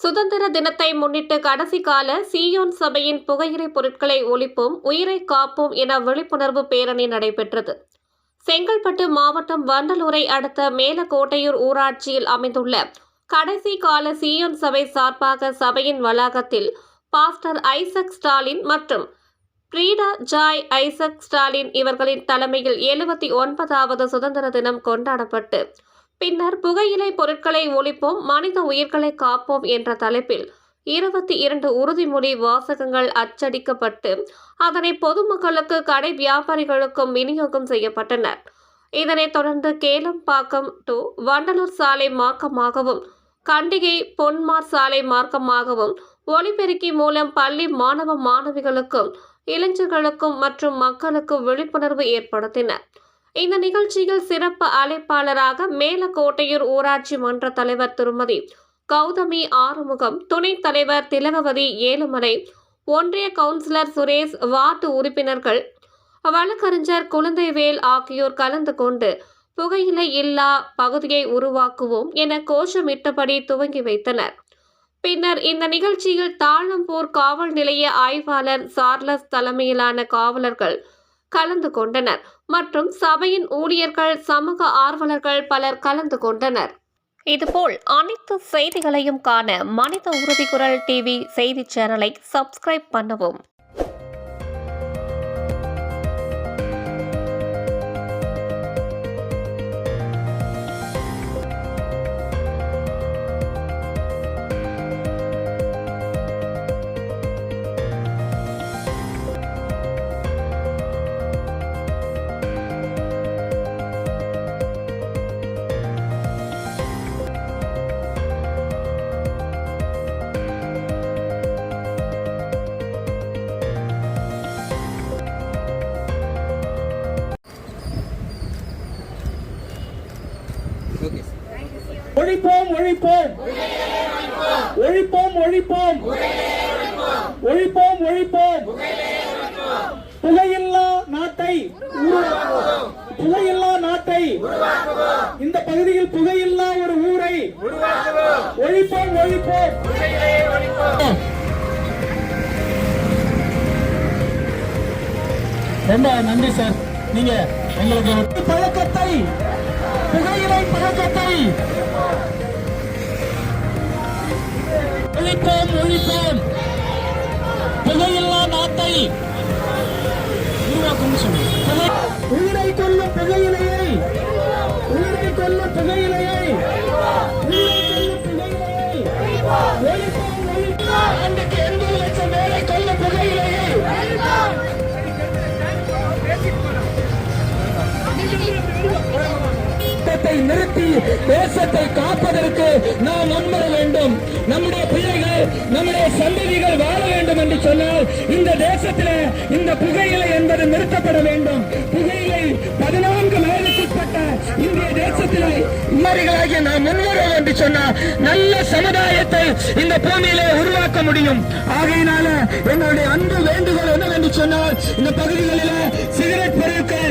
சுதந்திர தினத்தை முன்னிட்டு கடைசி கால சியோன் சபையின் புகையிலை பொருட்களை ஒழிப்போம் உயிரை காப்போம் என விழிப்புணர்வு பேரணி நடைபெற்றது. செங்கல்பட்டு மாவட்டம் வண்டலூரை அடுத்த மேலக்கோட்டையூர் ஊராட்சியில் அமைந்துள்ள கடைசி கால சியோன் சபை சார்பாக சபையின் வளாகத்தில் பாஸ்டர் ஐசக் ஸ்டாலின் மற்றும் பிரீடா ஜாய் ஐசக் ஸ்டாலின் இவர்களின் தலைமையில் எழுபத்தி ஒன்பதாவது சுதந்திர தினம் கொண்டாடப்பட்டு பின்னர் புகையிலை பொருட்களை ஒழிப்போம் மனித உயிர்களை காப்போம் என்ற தலைப்பில் இருபத்தி இரண்டு உறுதிமொழி வாசகங்கள் அச்சடிக்கப்பட்டு அதனை பொதுமக்களுக்கு கடை வியாபாரிகளுக்கும் விநியோகம் செய்யப்பட்டனர். இதனைத் தொடர்ந்து கேலம்பாக்கம் டு வண்டலூர் சாலை மார்க்கமாகவும் கண்டிகை பொன்மார் சாலை மார்க்கமாகவும் ஒளிபெருக்கி மூலம் பள்ளி மாணவ மாணவிகளுக்கும் இளைஞர்களுக்கும் மற்றும் மக்களுக்கும் விழிப்புணர்வு ஏற்படுத்தினர். இந்த நிகழ்ச்சியில் சிறப்பு அழைப்பாளராக மேலக்கோட்டையூர் ஊராட்சி மன்ற தலைவர் திருமதி கௌதமி ஆறுமுகம் துணைத் தலைவர் திலகவதி ஏழுமலை ஒன்றிய கவுன்சிலர் சுரேஷ் வார்டு உறுப்பினர்கள் வழக்கறிஞர் குழந்தைவேல் ஆகியோர் கலந்து கொண்டு புகையிலை இல்லா பகுதியை உருவாக்குவோம் என கோஷமிட்டபடி துவங்கி வைத்தனர். பின்னர் இந்த நிகழ்ச்சியில் தாழம்பூர் காவல் நிலைய ஆய்வாளர் சார்லஸ் தலைமையிலான காவலர்கள் கலந்து கொண்டனர். மற்றும் சபையின் ஊழியர்கள் சமூக ஆர்வலர்கள் பலர் கலந்து கொண்டனர். இதுபோல் அனைத்து செய்திகளையும் காண மனித உறுதி குரல் டிவி செய்தி சேனலை சப்ஸ்கிரைப் பண்ணவும். ஒழிப்போம் ஒழிப்போம். ஒழிப்போம் ஒழிப்போம். ஒழிப்போம் ஒழிப்போம். புகையில்லா நாட்டை. புகையில்லா நாட்டை இந்த பகுதியில் புகையில்லா ஒரு ஊரை ஒழிப்போம் ஒழிப்போம். ரொம்ப நன்றி சார். நீங்க எங்களுக்கு பழக்கத்தை புகையிலை பழக்கத்தை ஒழிப்போம் ஒழிப்போம். புகையில்லா நாட்டை உருவாக்கும் உயிரை கொல்லும் புகையிலையை உயிரை கொல்லும் புகையிலையை உயிரை கொல்லும் புகையிலையை ஒழிப்போம் ஒழிப்போம். அன்றைக்கு எண்பது லட்சம் பேரை கொல்லும் புகையிலையை. யுத்தத்தை நிறுத்தி தேசத்தை காப்பதற்கு நாம் முன்வர வேண்டும். நம்முடைய பிள்ளைகள் நம்முடைய சந்ததிகள் வாழ வேண்டும் என்று சொன்னால் இந்த தேசத்தில் இந்த புகையிலை என்பது நிறுத்தப்பட வேண்டும். புகையிலை பதினான்கு வயதுக்குட்பட்ட இந்திய தேசத்தில் இம்மறிகளாகிய நாம் முன்வரோம் என்று சொன்னால் நல்ல சமுதாயத்தை இந்த பூமியிலே உருவாக்க முடியும். ஆகையினால எங்களுடைய அன்பு வேண்டுகோள் என்னவென்று சொன்னால் இந்த பகுதிகளில் சிகரெட் பொருட்கள்